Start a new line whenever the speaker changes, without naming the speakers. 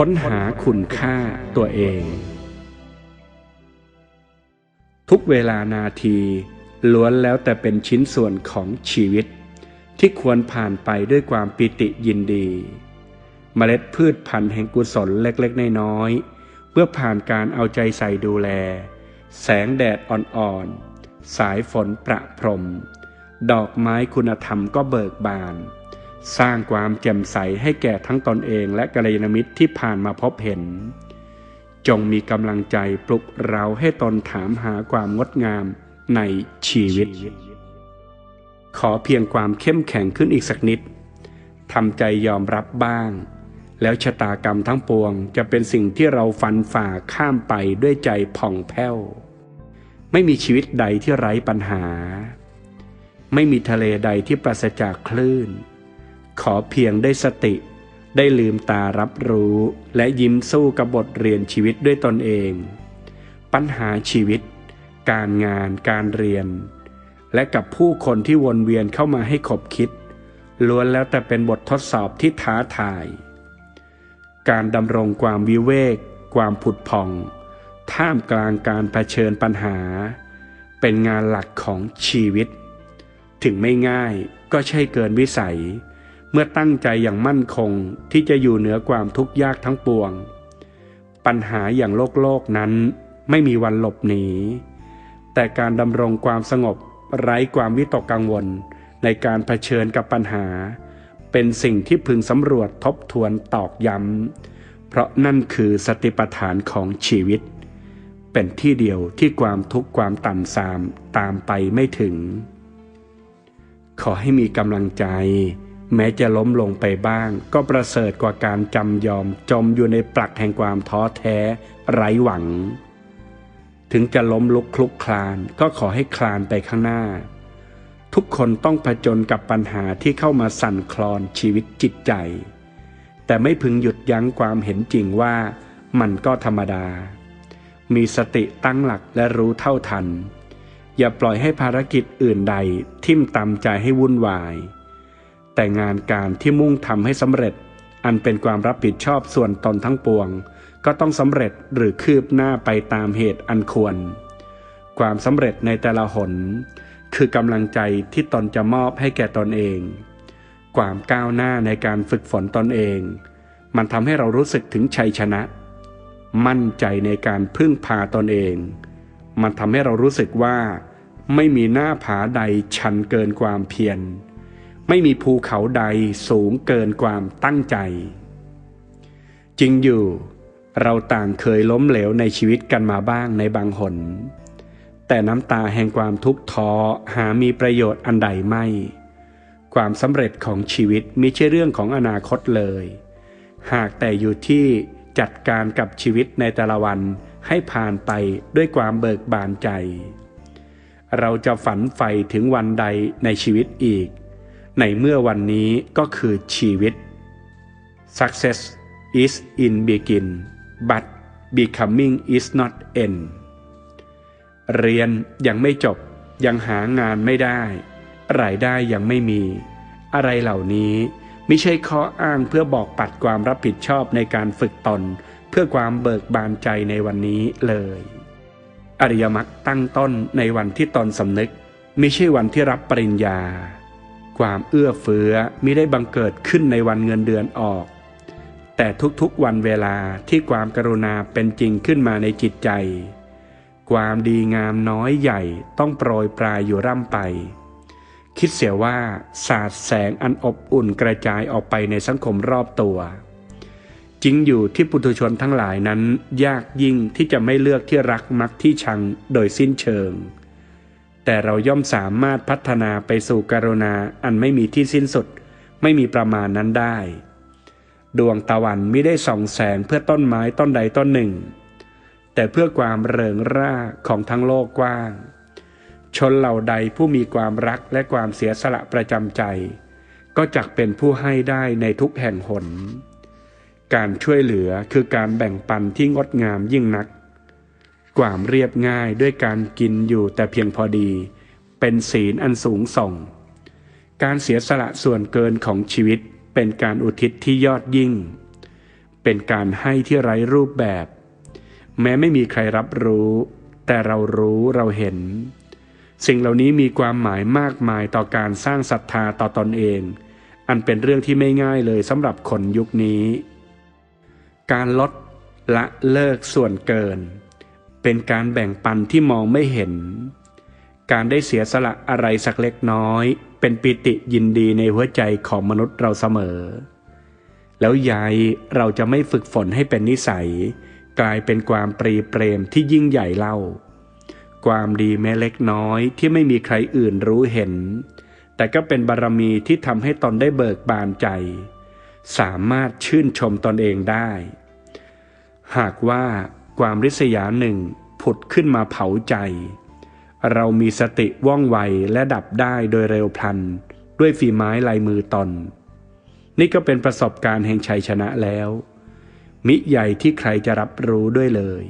ค้นหาคุณค่าตัวเอง ทุกเวลานาทีล้วนแล้วแต่เป็นชิ้นส่วนของชีวิต ที่ควรผ่านไปด้วยความปิติยินดี เมล็ดพืชพันธุ์แห่งกุศลเล็กๆน้อยๆเพื่อผ่านการเอาใจใส่ดูแล แสงแดดอ่อนๆ สายฝนประพรม ดอกไม้คุณธรรมก็เบิกบาน สร้างความแจ่มใสให้แก่ทั้งตนเองและกัลยาณมิตรที่ผ่านมาพบเห็น จงมีกำลังใจปลุกเราให้ตนถามหาความงดงามในชีวิต ขอเพียงความเข้มแข็งขึ้นอีกสักนิดทำใจยอมรับบ้าง แล้วชะตากรรมทั้งปวงจะเป็นสิ่งที่เราฟันฝ่าข้ามไปด้วยใจผ่องแผ้ว ไม่มีชีวิตใดที่ไร้ปัญหา ไม่มีทะเลใดที่ปราศจากคลื่น ขอเพียงได้สติ ได้ลืมตารับรู้ และยิ้มสู้กับบทเรียนชีวิตด้วยตนเอง ปัญหาชีวิต การงานการเรียน และกับผู้คนที่วนเวียนเข้ามาให้ขบคิด ล้วนแล้วแต่เป็นบททดสอบที่ท้าทาย การดำรงความวิเวก ความผุดผ่อง ท่ามกลางการเผชิญปัญหา เป็นงานหลักของชีวิต ถึงไม่ง่ายก็ใช่เกินวิสัย มื่อตั้งใจอย่างมั่นคงที่จะอยู่เหนือความทุกข์ยากทั้งปวง ปัญหาอย่างโลกโลกนั้นไม่มีวันหลบหนี แต่การดำรงความสงบไร้ความวิตกกังวลในการเผชิญกับปัญหา เป็นสิ่งที่พึงสำรวจทบทวนตอกย้ำ เพราะนั่นคือสติปัฏฐานของชีวิต เป็นที่เดียวที่ความทุกข์ความต่ำทรามตามไปไม่ถึง ขอให้มีกำลังใจ แม้จะล้มลงไปบ้าง ก็ประเสริฐกว่าการจำยอมจมอยู่ในปลักแห่งความท้อแท้ไร้หวัง ถึงจะล้มลุกคลุกคลานก็ขอให้คลานไปข้างหน้า ทุกคนต้องผจญกับปัญหาที่เข้ามาสั่นคลอนชีวิตจิตใจ แต่ไม่พึงหยุดยั้งความเห็นจริงว่ามันก็ธรรมดา มีสติตั้งหลักและรู้เท่าทัน อย่าปล่อยให้ภารกิจอื่นใดทิ่มตำใจให้วุ่นวาย แต่งานการที่มุ่งทำให้สำเร็จ อันเป็นความรับผิดชอบส่วนตนทั้งปวง ก็ต้องสำเร็จหรือคืบหน้าไปตามเหตุอันควร ความสำเร็จในแต่ละหน คือกำลังใจที่ตนจะมอบให้แก่ตนเอง ความก้าวหน้าในการฝึกฝนตนเอง มันทำให้เรารู้สึกถึงชัยชนะ มั่นใจในการพึ่งพาตนเอง มันทำให้เรารู้สึกว่า ไม่มีหน้าผาใดชันเกินความเพียร ไม่มีภูเขาใดสูงเกินความตั้งใจ จริงอยู่เราต่างเคยล้มเหลวในชีวิตกันมาบ้างในบางหน แต่น้ำตาแห่งความทุกข์ท้อหามีประโยชน์อันใดไม่ ความสำเร็จของชีวิตมิใช่เรื่องของอนาคตเลย หากแต่อยู่ที่จัดการกับชีวิตในแต่ละวันให้ผ่านไปด้วยความเบิกบานใจ เราจะฝันใฝ่ถึงวันใดในชีวิตอีก ในเมื่อวันนี้ก็คือชีวิต success is in begin but becoming is not end เรียนยังไม่จบยังหางานไม่ได้ รายได้ยังไม่มี อะไรเหล่านี้ไม่ใช่ข้ออ้างเพื่อบอกปัดความรับผิดชอบในการฝึกตน เพื่อความเบิกบานใจในวันนี้เลย อริยมรรคตั้งต้นในวันที่ตนสำนึก ไม่ใช่วันที่รับปริญญา ความเอื้อเฟื้อมิได้บังเกิดขึ้นในวันเงินเดือนออก แต่ทุกๆวันเวลาที่ความกรุณาเป็นจริงขึ้นมาในจิตใจ ความดีงามน้อยใหญ่ต้องโปรยปลายอยู่ร่ำไป คิดเสียว่าสาดแสงอันอบอุ่นกระจายออกไปในสังคมรอบตัว จริงอยู่ที่ปุถุชนทั้งหลายนั้น ยากยิ่งที่จะไม่เลือกที่รักมักที่ชังโดยสิ้นเชิง แต่เราย่อมสามารถพัฒนาไปสู่กรุณาอันไม่มีที่สิ้นสุด ไม่มีประมาณนั้นได้ ดวงตะวันไม่ได้ส่องแสงเพื่อต้นไม้ต้นใดต้นหนึ่ง แต่เพื่อความเริงร่าของทั้งโลกกว้าง ชนเหล่าใดผู้มีความรักและความเสียสละประจำใจ ก็จักเป็นผู้ให้ได้ในทุกแห่งหน การช่วยเหลือคือการแบ่งปันที่งดงามยิ่งนัก ความเรียบง่ายด้วยการกินอยู่แต่เพียงพอดี เป็นศีลอันสูงส่ง การเสียสละส่วนเกินของชีวิตเป็นการอุทิศที่ยอดยิ่ง เป็นการให้ที่ไร้รูปแบบ แม้ไม่มีใครรับรู้ แต่เรารู้เราเห็น สิ่งเหล่านี้มีความหมายมากมายต่อการสร้างศรัทธาต่อตอนเอง อันเป็นเรื่องที่ไม่ง่ายเลยสำหรับคนยุคนี้ การลดละเลิกส่วนเกิน เป็นการแบ่งปันที่มองไม่เห็น การได้เสียสละอะไรสักเล็กน้อย เป็นปิติยินดีในหัวใจของมนุษย์เราเสมอ แล้วยายเราจะไม่ฝึกฝนให้เป็นนิสัย กลายเป็นความปรีเปรมที่ยิ่งใหญ่เล่า ความดีแม้เล็กน้อยที่ไม่มีใครอื่นรู้เห็น แต่ก็เป็นบารรมีที่ทำให้ตนได้เบิกบานใจ สามารถชื่นชมตนเองได้ หากว่า ความริษยาหนึ่งผุดขึ้นมาเผาใจ เรามีสติว่องไวและดับได้โดยเร็วพลัน ด้วยฝีไม้ลายมือตน นี่ก็เป็นประสบการณ์แห่งชัยชนะแล้ว มิใหญ่ที่ใครจะรับรู้ด้วยเลย